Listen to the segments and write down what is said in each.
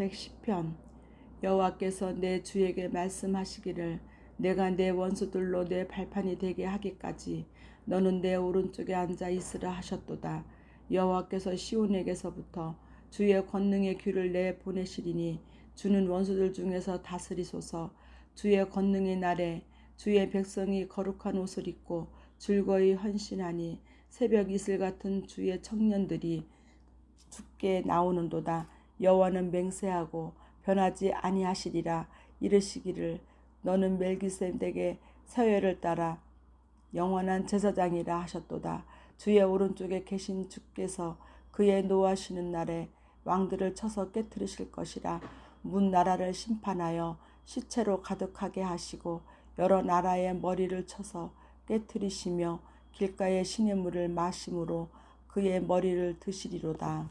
110편 여호와께서 내 주에게 말씀하시기를 내가 내 원수들로 내 발판이 되게 하기까지 너는 내 오른쪽에 앉아 있으라 하셨도다. 여호와께서 시온에게서부터 주의 권능의 귀를 내 보내시리니 주는 원수들 중에서 다스리소서 주의 권능의 날에 주의 백성이 거룩한 옷을 입고 즐거이 헌신하니 새벽 이슬 같은 주의 청년들이 죽게 나오는도다. 여호와는 맹세하고 변하지 아니하시리라 이르시기를 너는 멜기세덱의 서열을 따라 영원한 제사장이라 하셨도다. 주의 오른쪽에 계신 주께서 그의 노하시는 날에 왕들을 쳐서 깨뜨리실 것이라 문 나라를 심판하여 시체로 가득하게 하시고 여러 나라의 머리를 쳐서 깨뜨리시며 길가의 시냇물을 마심으로 그의 머리를 드시리로다.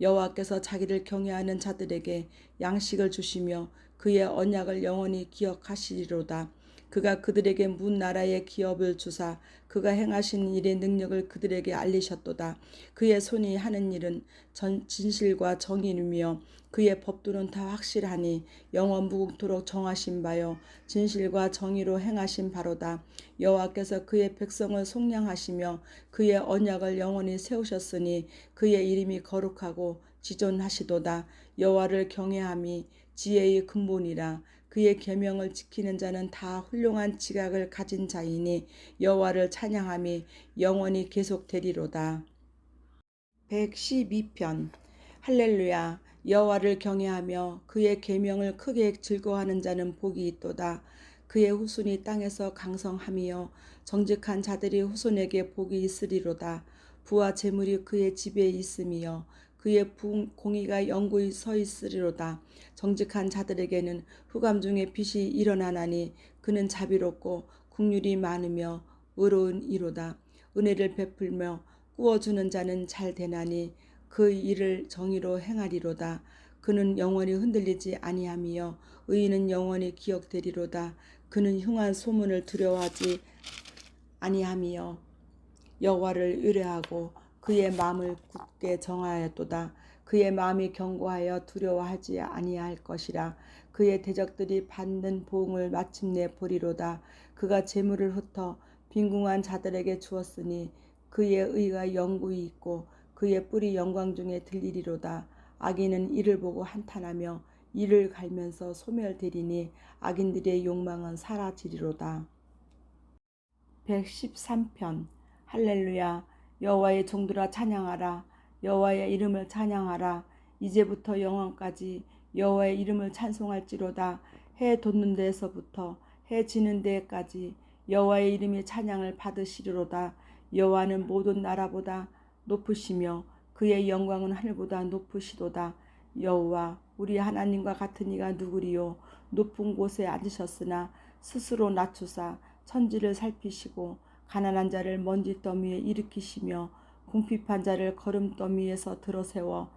여호와께서 자기를 경외하는 자들에게 양식을 주시며 그의 언약을 영원히 기억하시리로다. 그가 그들에게 문 나라의 기업을 주사 그가 행하신 일의 능력을 그들에게 알리셨도다. 그의 손이 하는 일은 전, 진실과 정의이며 그의 법도는 다 확실하니 영원 무궁토록 정하신 바요 진실과 정의로 행하신 바로다. 여호와께서 그의 백성을 속량하시며 그의 언약을 영원히 세우셨으니 그의 이름이 거룩하고 지존하시도다. 여호와를 경외함이 지혜의 근본이라 그의 계명을 지키는 자는 다 훌륭한 지각을 가진 자이니 여호와를 찬양함이 영원히 계속되리로다. 112편 할렐루야 여호와를 경외하며 그의 계명을 크게 즐거워하는 자는 복이 있도다. 그의 후손이 땅에서 강성함이요 정직한 자들이 후손에게 복이 있으리로다. 부와 재물이 그의 집에 있음이요 그의 공의가 영구히 서 있으리로다. 정직한 자들에게는 후감 중에 빛이 일어나나니 그는 자비롭고 국률이 많으며 의로운 이로다. 은혜를 베풀며 꾸어주는 자는 잘 되나니 그 일을 정의로 행하리로다. 그는 영원히 흔들리지 아니하며 의인은 영원히 기억되리로다. 그는 흉한 소문을 두려워하지 아니하며 여호와를 의뢰하고 그의 마음을 굳게 정하였도다. 그의 마음이 견고하여 두려워하지 아니할 것이라. 그의 대적들이 받는 보응을 마침내 보리로다. 그가 재물을 흩어 빈궁한 자들에게 주었으니 그의 의가 영구히 있고 그의 뿔이 영광 중에 들리리로다. 악인은 이를 보고 한탄하며 이를 갈면서 소멸되리니 악인들의 욕망은 사라지리로다. 113편 할렐루야 여호와의 종들아 찬양하라 여호와의 이름을 찬양하라. 이제부터 영원까지 여호와의 이름을 찬송할지로다. 해 돋는 데에서부터 해 지는 데까지 여호와의 이름이 찬양을 받으시리로다. 여호와는 모든 나라보다 높으시며 그의 영광은 하늘보다 높으시도다. 여호와 우리 하나님과 같은 이가 누구리요? 높은 곳에 앉으셨으나 스스로 낮추사 천지를 살피시고 가난한 자를 먼지 더미에 일으키시며 궁핍한 자를 걸음 더미에서 들어세워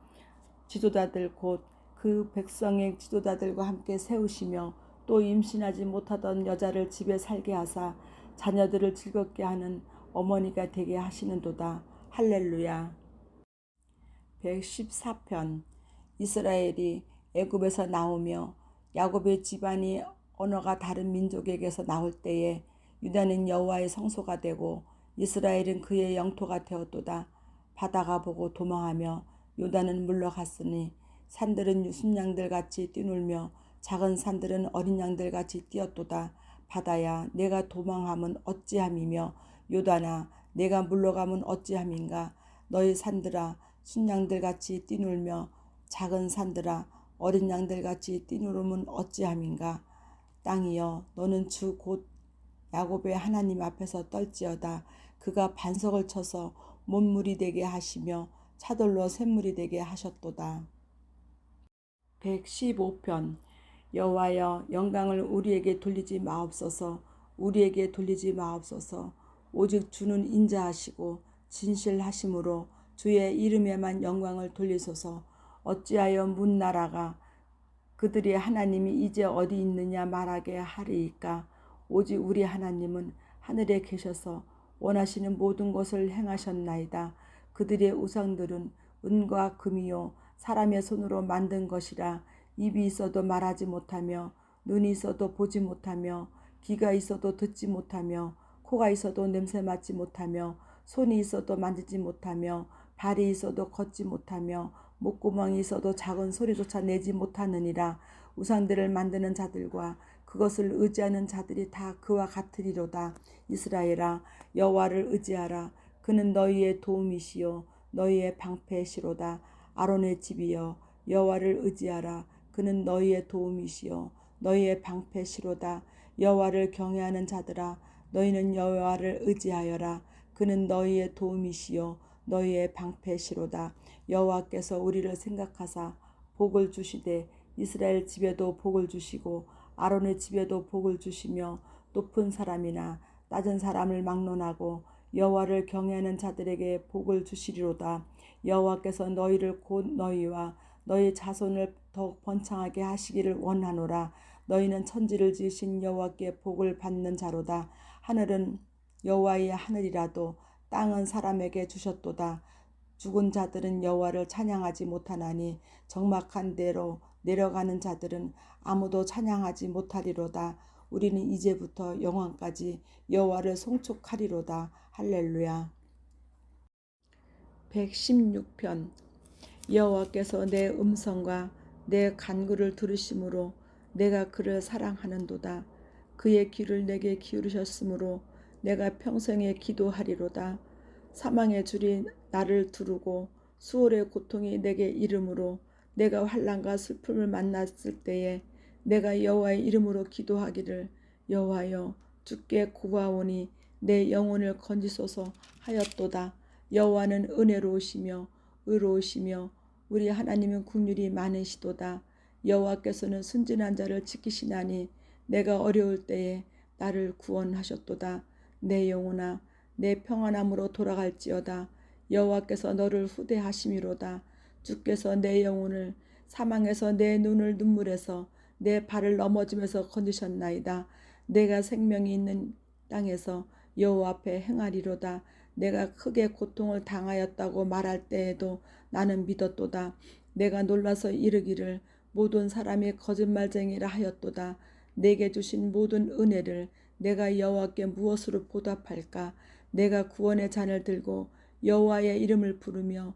지도자들 곧 그 백성의 지도자들과 함께 세우시며 또 임신하지 못하던 여자를 집에 살게 하사 자녀들을 즐겁게 하는 어머니가 되게 하시는도다. 할렐루야. 114편 이스라엘이 애굽에서 나오며 야곱의 집안이 언어가 다른 민족에게서 나올 때에 유다는 여호와의 성소가 되고 이스라엘은 그의 영토가 되었도다. 바다가 보고 도망하며 유다는 물러갔으니 산들은 유순양들 같이 뛰놀며 작은 산들은 어린 양들 같이 뛰었도다. 바다야 내가 도망함은 어찌함이며 요단아 내가 물러가면 어찌함인가 너희 산들아 순양들 같이 뛰놀며 작은 산들아 어린 양들 같이 뛰놀으면 어찌함인가 땅이여 너는 주 곧 야곱의 하나님 앞에서 떨지어다 그가 반석을 쳐서 못물이 되게 하시며 차돌로 샘물이 되게 하셨도다. 115편. 여호와여 영광을 우리에게 돌리지 마옵소서. 우리에게 돌리지 마옵소서. 오직 주는 인자하시고 진실하심으로 주의 이름에만 영광을 돌리소서. 어찌하여 문 나라가 그들의 하나님이 이제 어디 있느냐 말하게 하리이까? 오직 우리 하나님은 하늘에 계셔서 원하시는 모든 것을 행하셨나이다. 그들의 우상들은 은과 금이요 사람의 손으로 만든 것이라. 입이 있어도 말하지 못하며 눈이 있어도 보지 못하며 귀가 있어도 듣지 못하며 코가 있어도 냄새 맡지 못하며 손이 있어도 만지지 못하며 발이 있어도 걷지 못하며 목구멍이 있어도 작은 소리조차 내지 못하느니라. 우상들을 만드는 자들과 그것을 의지하는 자들이 다 그와 같으리로다. 이스라엘아 여호와를 의지하라. 그는 너희의 도움이시요 너희의 방패시로다. 아론의 집이여 여호와를 의지하라. 그는 너희의 도움이시요 너희의 방패시로다. 여호와를 경외하는 자들아 너희는 여호와를 의지하여라. 그는 너희의 도움이시요 너희의 방패시로다. 여호와께서 우리를 생각하사 복을 주시되 이스라엘 집에도 복을 주시고 아론의 집에도 복을 주시며 높은 사람이나 낮은 사람을 막론하고 여호와를 경외하는 자들에게 복을 주시리로다. 여호와께서 너희를 곧 너희와 너희 자손을 더욱 번창하게 하시기를 원하노라. 너희는 천지를 지으신 여호와께 복을 받는 자로다. 하늘은 여호와의 하늘이라도 땅은 사람에게 주셨도다. 죽은 자들은 여호와를 찬양하지 못하나니 적막한 대로 내려가는 자들은 아무도 찬양하지 못하리로다. 우리는 이제부터 영원까지 여호와를 송축하리로다. 할렐루야. 116편. 여호와께서 내 음성과 내 간구를 들으심으로 내가 그를 사랑하는도다. 그의 귀를 내게 기울이셨으므로 내가 평생에 기도하리로다. 사망의 줄이 나를 두르고 수월의 고통이 내게 이름으로 내가 환난과 슬픔을 만났을 때에 내가 여호와의 이름으로 기도하기를 여호와여 주께 구하오니 내 영혼을 건지소서 하였도다. 여호와는 은혜로우시며 의로우시며 우리 하나님은 국률이 많으시도다. 여호와께서는 순진한 자를 지키시나니 내가 어려울 때에 나를 구원하셨도다. 내 영혼아 내 평안함으로 돌아갈지어다. 여호와께서 너를 후대하심이로다 주께서 내 영혼을 사망에서 내 눈을 눈물에서 내 발을 넘어짐에서 건지셨나이다. 내가 생명이 있는 땅에서 여호와 앞에 행하리로다. 내가 크게 고통을 당하였다고 말할 때에도 나는 믿었도다. 내가 놀라서 이르기를 모든 사람이 거짓말쟁이라 하였도다. 내게 주신 모든 은혜를 내가 여호와께 무엇으로 보답할까? 내가 구원의 잔을 들고 여호와의 이름을 부르며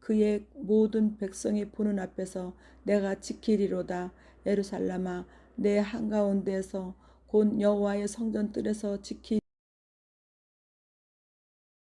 그의 모든 백성이 보는 앞에서 내가 지키리로다. 예루살렘아 내 한가운데서 곧 여호와의 성전 뜰에서 지키